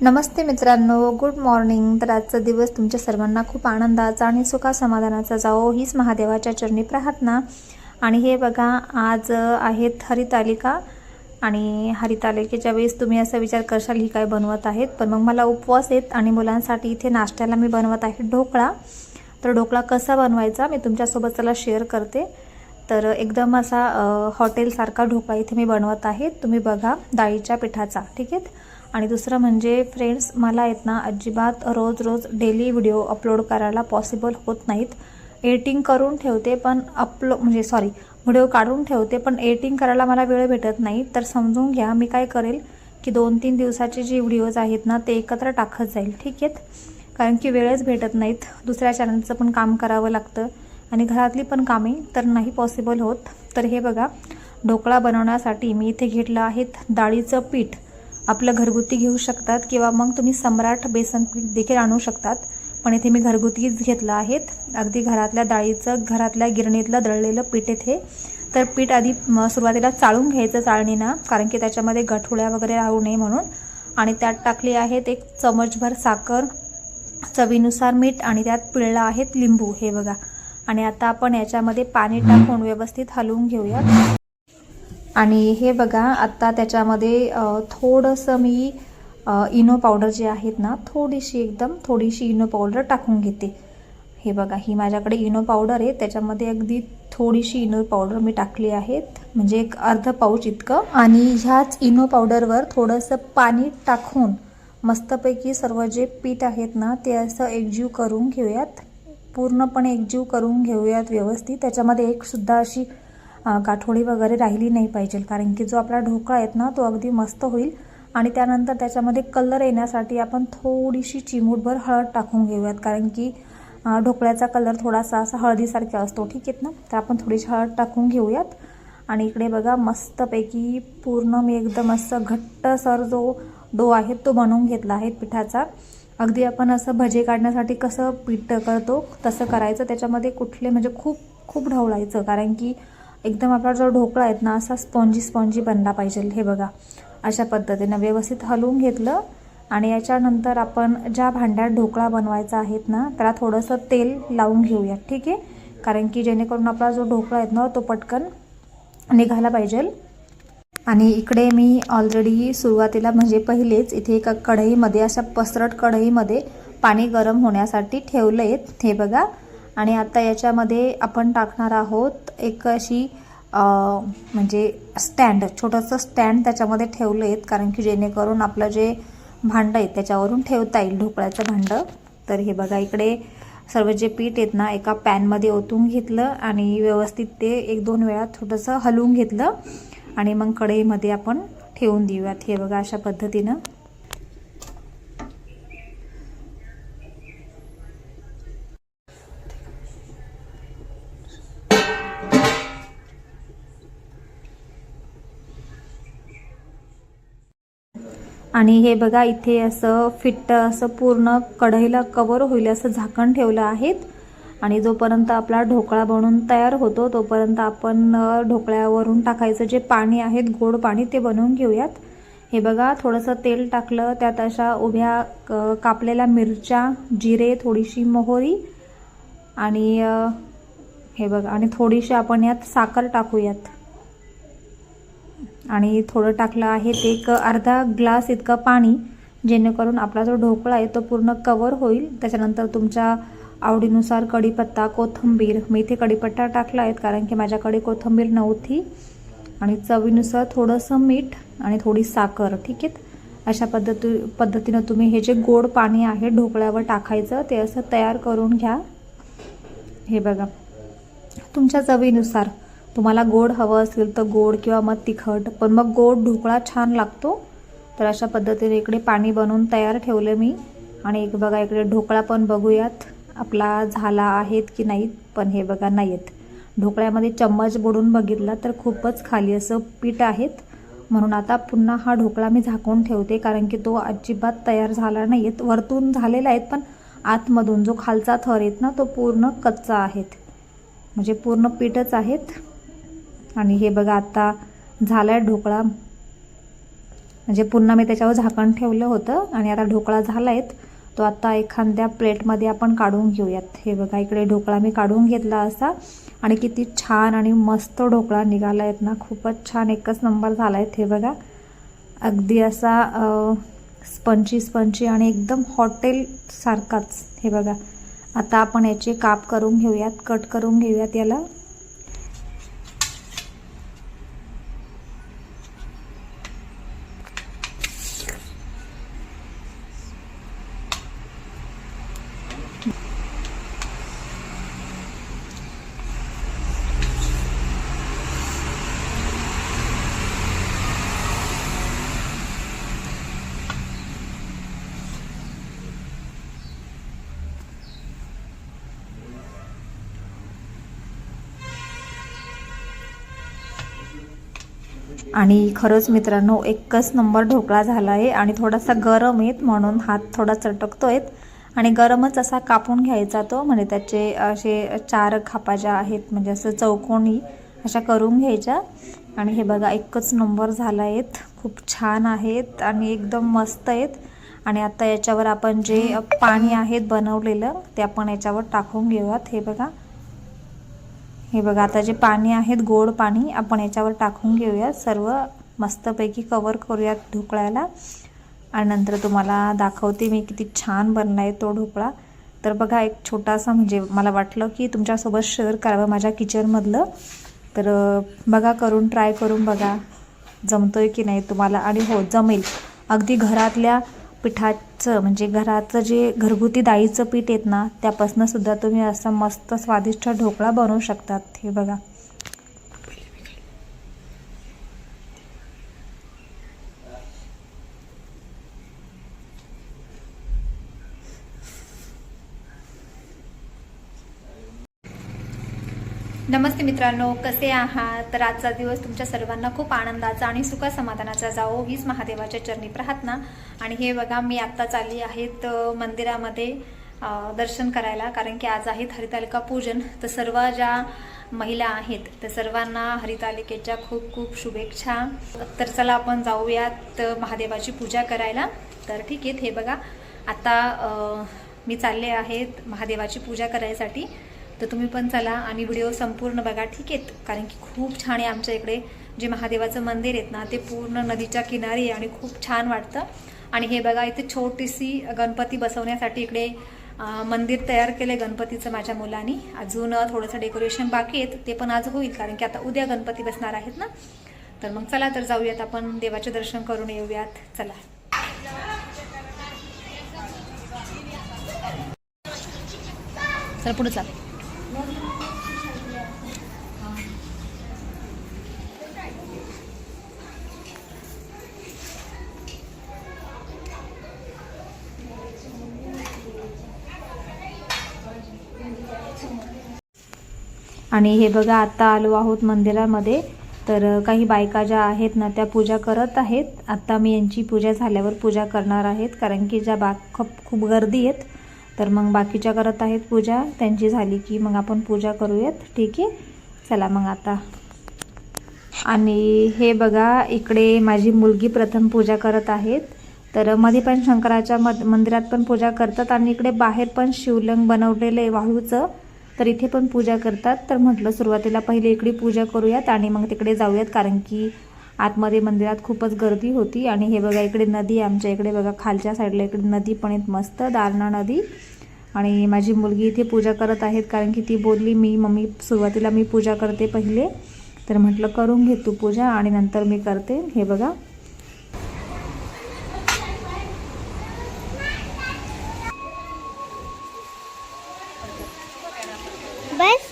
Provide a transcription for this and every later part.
नमस्ते मित्रांनो good morning तर आजचा दिवस तुमच्या सर्वांना खूप आनंदाचा आणि सुखा समाधानाचा जावो. हीच महादेवाच्या चरणी प्रार्थना. आणि हे बघा आज आहेत हरितालिका. आणि हरितालिकेच्या वेळेस तुम्ही असा विचार करशाल ही काय बनवत आहेत. पण मग मला उपवास आहेत आणि मुलांसाठी इथे नाश्त्याला मी बनवत आहे ढोकळा. तर ढोकळा कसा बनवायचा मी तुमच्यासोबत त्याला शेअर करते. तर एकदम असा हॉटेलसारखा ढोकळा इथे मी बनवत आहे. तुम्ही बघा डाळीच्या पिठाचा ठीक आहे आणि दुसरं म्हणजे फ्रेंड्स मला आहेत ना अजिबात रोज रोज डेली व्हिडिओ अपलोड करायला पॉसिबल होत नाहीत. एडिटिंग करून ठेवते पण अपलो म्हणजे सॉरी व्हिडिओ काढून ठेवते पण एडिटिंग करायला मला वेळ भेटत नाही. तर समजून घ्या मी काय करेल की दोन तीन दिवसाचे जे व्हिडिओज आहेत ना ते एकत्र टाकत जाईल. ठीक आहेत? कारण की वेळच भेटत नाहीत. दुसऱ्या चॅनलचं पण काम करावं लागतं आणि घरातली पण कामे तर नाही पॉसिबल होत. तर हे बघा ढोकळा बनवण्यासाठी मी इथे घेतलं आहेत डाळीचं पीठ. आपलं घरगुती घेऊ शकतात किंवा मग तुम्ही सम्राट बेसन पीठ देखील आणू शकतात. पण इथे मी घरगुतीच घेतलं आहेत. अगदी घरातल्या डाळीचं घरातल्या गिरणीतलं दळलेलं पीठ इथे. तर पीठ आधी सुरुवातीला चाळून घ्यायचं चाळणीनं कारण की त्याच्यामध्ये गठुळ्या वगैरे राहू नये म्हणून. आणि त्यात टाकली आहेत एक चमचभर साखर चवीनुसार मीठ आणि त्यात पिळलं आहेत लिंबू हे बघा. आणि आता आपण याच्यामध्ये पाणी टाकून व्यवस्थित हलवून घेऊयात. आणि हे बघा आत्ता त्याच्यामध्ये थोडंसं मी इनो पावडर जे आहेत ना थोडीशी एकदम थोडीशी इनो पावडर टाकून घेते. हे बघा ही माझ्याकडे इनो पावडर आहे. त्याच्यामध्ये अगदी थोडीशी इनो पावडर मी टाकली आहेत. म्हणजे एक अर्ध पाऊच इतकं. आणि ह्याच इनो पावडरवर थोडंसं पाणी टाकून मस्तपैकी सर्व जे पीठ आहेत ना ते असं एकजीव करून घेऊयात. पूर्णपणे एकजीव करून घेऊयात व्यवस्थित. त्याच्यामध्ये एकसुद्धा अशी अ, गाठोडी वगैरे राहिली नाही पाहिजे. कारण की जो आपला ढोकळा आहे ना तो अगदी मस्त होईल. आणि त्यानंतर त्याच्यामध्ये कलर येण्यासाठी आपण थोडीशी चिमूटभर हळद टाकून घेऊयात कारण की ढोकळ्याचा कलर थोडासा असा हळदीसारखा असतो ठीक आहेत ना? तर आपण थोडीशी हळद टाकून घेऊयात. आणि इकडे बघा मस्तपैकी पूर्ण मी एकदम असं घट्टसर जो डो आहे तो बनवून घेतला आहे पिठाचा. अगदी आपण असं भजे काढण्यासाठी कसं पीठ करतो तसं करायचं. त्याच्यामध्ये कुठले म्हणजे खूप खूप ढवळायचं कारण की एकदम आपला जो ढोकळा आहेत ना असा स्पॉन्जी स्पॉन्जी बनला पाहिजे हे बघा. अशा पद्धतीनं व्यवस्थित हलवून घेतलं. आणि याच्यानंतर आपण ज्या भांड्यात ढोकळा बनवायचा आहेत ना त्याला थोडंसं तेल लावून घेऊया ठीक आहे? कारण की जेणेकरून आपला जो ढोकळा आहेत ना तो पटकन निघाला पाहिजे. आणि इकडे मी ऑलरेडी सुरुवातीला म्हणजे पहिलेच इथे एका कढईमध्ये अशा पसरट कढईमध्ये पाणी गरम होण्यासाठी ठेवलं आहेत हे बघा. आणि आता याच्यामध्ये आपण टाकणार आहोत एक अशी म्हणजे स्टँड छोटंसं स्टँड त्याच्यामध्ये ठेवलं आहेत कारण की जेणेकरून आपलं जे भांडं आहे त्याच्यावरून ठेवता येईल ढोकळ्याचं भांडं. तर हे बघा इकडे सर्व जे पीठ आहेत ना एका पॅनमध्ये ओतून घेतलं आणि व्यवस्थित ते एक दोन वेळा थोडंसं हलवून घेतलं. आणि मग कढईमध्ये आपण ठेवून देऊयात. हे बघा अशा पद्धतीनं. आणि हे बघा इथे असं फिट्ट असं पूर्ण कढईला कवर होईल असं झाकण ठेवलं आहेत. आणि जोपर्यंत आपला ढोकळा बनवून तयार होतो तोपर्यंत आपण ढोकळ्यावरून टाकायचं जे पाणी आहेत गोड पाणी ते बनवून घेऊयात. हे बघा थोडंसं तेल टाकलं त्यात अशा उभ्या क- कापलेल्या मिरच्या जिरे थोडीशी मोहरी आणि हे बघा आणि थोडीशी आपण यात साखर टाकूयात. आणि थोडं टाकलं आहे ते एक अर्धा ग्लास इतकं पाणी जेणेकरून आपला जो ढोकळा आहे तो पूर्ण कवर होईल. त्याच्यानंतर तुमच्या आवडीनुसार कढीपत्ता कोथिंबीर. मी इथे कढीपत्ता टाकला आहेत कारण की माझ्याकडे कोथिंबीर नव्हती. आणि चवीनुसार थोडंसं मीठ आणि थोडी साखर ठीक आहे? अशा पद्धती पद्धतीनं तुम्ही हे जे गोड पाणी आहे ढोकळ्यावर टाकायचं ते असं तयार करून घ्या. हे बघा. तुमच्या चवीनुसार. तुम्हाला गोड हवं असेल तर गोड किंवा मग तिखट पण मग गोड ढोकळा छान लागतो. तर अशा पद्धतीने इकडे पाणी बनवून तयार ठेवलं मी. आणि एक बघा इकडे ढोकळा पण बघूयात आपला झाला आहेत की नाहीत पण हे बघा नाही आहेत ढोकळ्यामध्ये चम्मच बुडून बघितला तर खूपच खाली असं पीठ आहेत. म्हणून आता पुन्हा हा ढोकळा मी झाकून ठेवते कारण की तो अजिबात तयार झाला नाही आहेत वरतून झालेला आहेत पण आतमधून जो खालचा थर आहेत ना तो पूर्ण कच्चा आहेत. म्हणजे पूर्ण पीठच आहेत. आणि हे बघा आता झाला आहे ढोकळा. म्हणजे पुन्हा मी त्याच्यावर झाकण ठेवलं होतं आणि आता ढोकळा झाला आहेत तो आता एखाद्या प्लेटमध्ये आपण काढून घेऊयात. हे बघा इकडे ढोकळा मी काढून घेतला असा. आणि किती छान आणि मस्त ढोकळा निघाला आहेत ना. खूपच छान एकच नंबर झाला आहेत हे बघा. अगदी असा स्पंची स्पंची आणि एकदम हॉटेलसारखाच हे बघा आता आपण याचे काप करून घेऊयात कट करून घेऊयात याला. आणि खरंच मित्रांनो एकच नंबर ढोकळा झाला आहे आणि थोडासा गरम आहेत म्हणून हात थोडा चटकतो आहेत आणि गरमच असा कापून घ्यायचा तो म्हणजे त्याचे असे चार खापा ज्या आहेत म्हणजे असं चौकोनी अशा करून घ्यायच्या. आणि हे बघा एकच नंबर झाला आहेत खूप छान आहेत आणि एकदम मस्त आहेत. आणि आता याच्यावर आपण जे पाणी आहेत बनवलेलं ते आपण याच्यावर टाकून घेऊयात. हे बघा हे बघा आता जे पाणी आहेत गोड पाणी आपण याच्यावर टाकून घेऊयात सर्व मस्तपैकी कवर करूयात ढोकळ्याला. आणि नंतर तुम्हाला दाखवते मी किती छान बनला आहे तो ढोकळा. तर बघा एक छोटासा म्हणजे मला वाटलं की तुमच्यासोबत शेअर करावं माझ्या किचनमधलं तर बघा करून ट्राय करून बघा. जमतोय की नाही तुम्हाला? आणि हो जमेल. अगदी घरातल्या पिठाचं म्हणजे घराचं जे घरगुती डाळीचं पीठ येत ना त्यापासून सुद्धा तुम्ही असा मस्त स्वादिष्ट ढोकळा बनवू शकतात. हे बघा. नमस्ते मित्रांनो कसे आहात? तर आजचा दिवस तुमच्या सर्वांना खूप आनंदाचा आणि सुख समाधानाचा जावो हीच महादेवाच्या चरणी प्रार्थना. आणि हे बघा मी आत्ता चालली आहेत मंदिरामध्ये दर्शन करायला कारण की आज आहेत हरितालिका पूजन. तर सर्व ज्या महिला आहेत तर सर्वांना हरितालिकेच्या खूप खूप शुभेच्छा. तर चला आपण जाऊयात महादेवाची पूजा करायला. तर ठीक आहे हे बघा. आता मी चालले आहेत महादेवाची पूजा करायसाठी. तर तुम्ही पण चला आणि व्हिडिओ संपूर्ण बघा. ठीक आहेत कारण की खूप छान आहे आमच्या इकडे जे महादेवाचं मंदिर आहेत ना ते पूर्ण नदीच्या किनारी आहे आणि खूप छान वाटतं. आणि हे बघा इथे छोटीशी गणपती बसवण्यासाठी इकडे मंदिर तयार केलं गणपतीचं माझ्या मुलांनी. अजून थोडंसं डेकोरेशन बाकी आहेत. ते पण आज होईल कारण की आता उद्या गणपती बसणार आहेत ना. तर मग चला तर जाऊयात आपण देवाचे दर्शन करून येऊयात. चला. चला पुढे चाल. आणि हे बघा आत्ता आलो आहोत मंदिरामध्ये. तर काही बायका ज्या आहेत ना त्या पूजा करत आहेत. आत्ता मी यांची पूजा झाल्यावर पूजा करणार आहेत कारण की ज्या बा खूप खूप गर्दी आहेत तर मग बाकीच्या करत आहेत पूजा. त्यांची झाली की मग आपण पूजा करूयात ठीक आहे? चला मग आता. आणि हे बघा इकडे माझी मुलगी प्रथम पूजा करत आहेत. तर मध्ये पण शंकराच्या मद मंदिरात पण पूजा करतात आणि इकडे बाहेर पण शिवलिंग बनवलेलं आहे वाळूचं तर इथे पण पूजा करतात. तर म्हटलं सुरुवातीला पहिले इकडे पूजा करूयात आणि मग तिकडे जाऊयात कारण की आतमध्ये मंदिरात खूपच गर्दी होती. आणि हे बघा इकडे नदी आहे आमच्या इकडे. बघा खालच्या साईडला इकडे नदी पण आहेत मस्त दारणा नदी. आणि माझी मुलगी इथे पूजा करत आहेत कारण की ती बोलली मी मम्मी सुरुवातीला मी पूजा करते पहिले. तर म्हटलं करून घे तू पूजा आणि नंतर मी करते. हे बघा bus?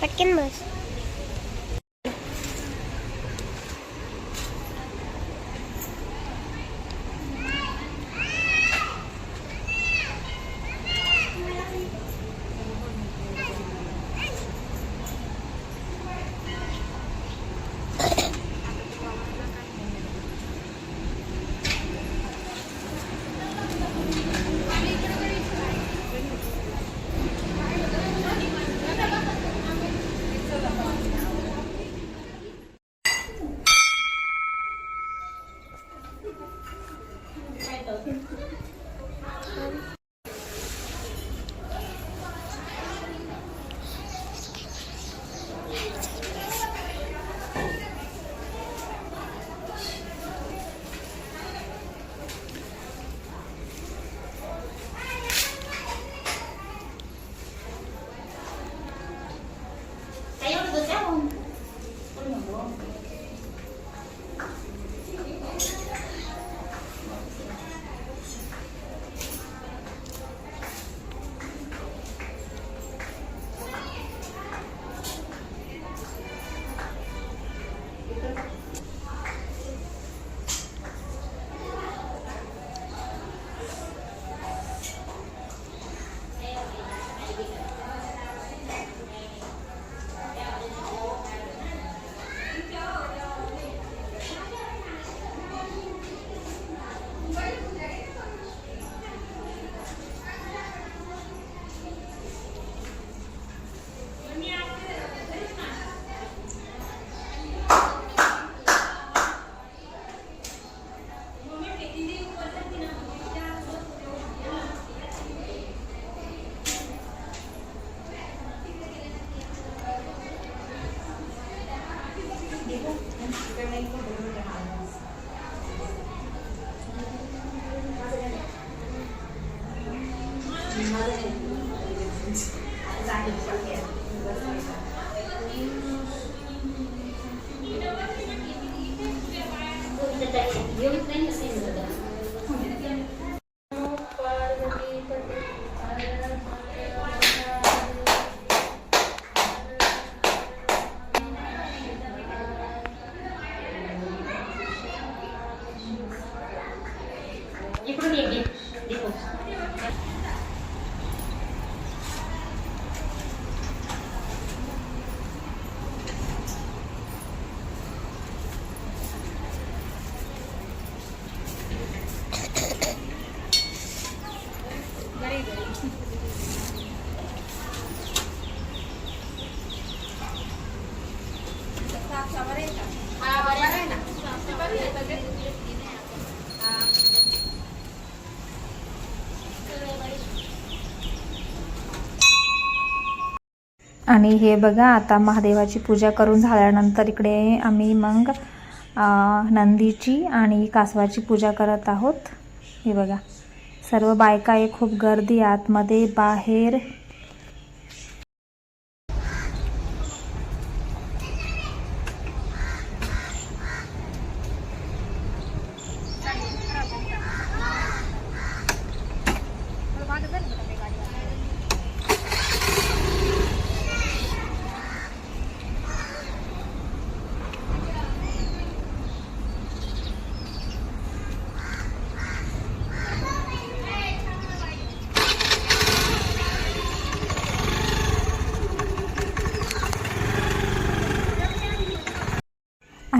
What kind of bus? बस पटकन बस इकडून आणि हे बघा आता महादेवाची पूजा करून झाल्यानंतर इकडे आम्ही मग नंदीची आणि कासवाची पूजा करत आहोत. हे बघा सर्व बायका आहे खूप गर्दी आतमध्ये बाहेर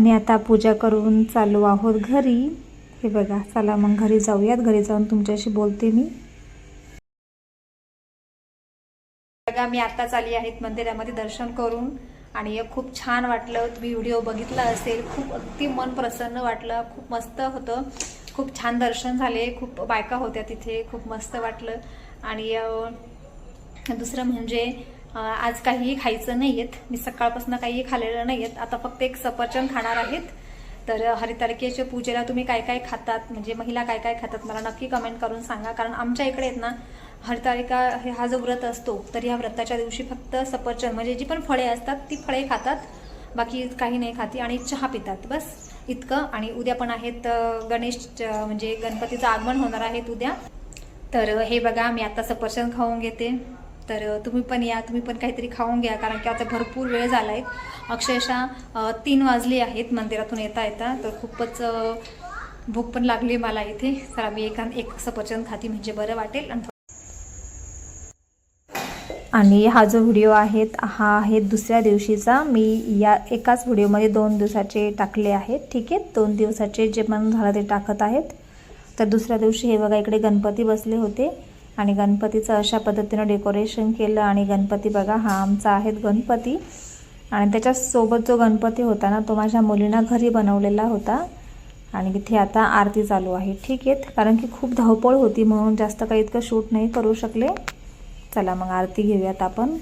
आम्ही आता पूजा करून चालू आहोत घरी. हे बघा चला मग घरी जाऊयात. घरी जाऊन तुमच्याशी बोलते मी. बघा मी आत्ताच आली आहेत मंदिरामध्ये दर्शन करून आणि खूप छान वाटलं. तुम्ही व्हिडिओ बघितला असेल खूप अगदी मन प्रसन्न वाटलं. खूप मस्त होतं. खूप छान दर्शन झाले. खूप बायका होत्या तिथे. खूप मस्त वाटलं. आणि दुसरं म्हणजे आज काहीही खायचं नाही आहेत मी सकाळपासून काहीही खाल्लेलं नाही आहेत आता फक्त एक सफरचंद खाणार आहेत. तर हरितालिकेच्या पूजेला तुम्ही काय काय खातात? म्हणजे महिला काय काय खातात? मला नक्की कमेंट करून सांगा. कारण आमच्या इकडे आहेत ना हरितारिका हे हा जो व्रत असतो तर या व्रताच्या दिवशी फक्त सफरचंद म्हणजे जी पण फळे असतात ती फळे खातात. बाकी काही नाही खाती. आणि चहा पितात. बस. इतकं. आणि उद्या पण आहेत गणेश म्हणजे गणपतीचं आगमन होणार आहेत उद्या. तर हे बघा मी आता सफरचंद खाऊन घेते. तर तुम्ही पण या तुम्ही पण काहीतरी खाऊन घ्या कारण की आता भरपूर वेळ झाला आहे अक्षरशः तीन वाजली आहेत मंदिरातून येता येता तर खूपच भूक पण लागली मला इथे. तर मी एका एक सफरचंद खाती म्हणजे बरं वाटेल. आणि आणि हा जो व्हिडिओ आहे हा आहे दुसऱ्या दिवशीचा. मी या एकाच व्हिडिओमध्ये दोन दिवसाचे टाकले आहेत ठीक आहे? दोन दिवसाचे जे मन झालं ते टाकत आहेत. तर दुसऱ्या दिवशी हे बघा इकडे गणपती बसले होते. आणि गणपतीचं अशा पद्धतीनं डेकोरेशन केलं आणि गणपती बघा हा आमचा आहे गणपती. आणि त्याच्यासोबत जो गणपती होता ना तो माझ्या मुलींना घरी बनवलेला होता. आणि इथे आता आरती चालू आहे. ठीक आहे? कारण की खूप धावपळ होती म्हणून जास्त काही इतकं शूट नाही करू शकले. चला मग आरती घेऊयात आपण.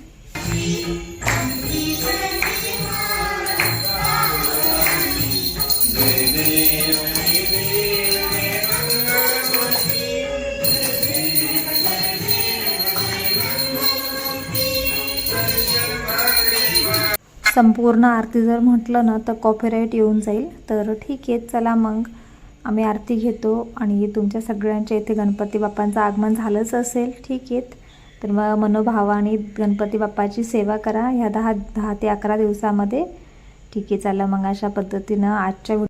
संपूर्ण आरती जर म्हटलं ना तर कॉपीराईट येऊन जाईल. तर ठीक आहे चला मग. आम्ही आरती घेतो आणि तुमच्या सगळ्यांच्या इथे गणपती बाप्पांचं आगमन झालंच असेल. ठीक आहे. तर मग मनोभावाने गणपती बाप्पाची सेवा करा. ह्या दहा दहा ते अकरा दिवसामध्ये. ठीक आहे चला मग अशा पद्धतीनं आजच्या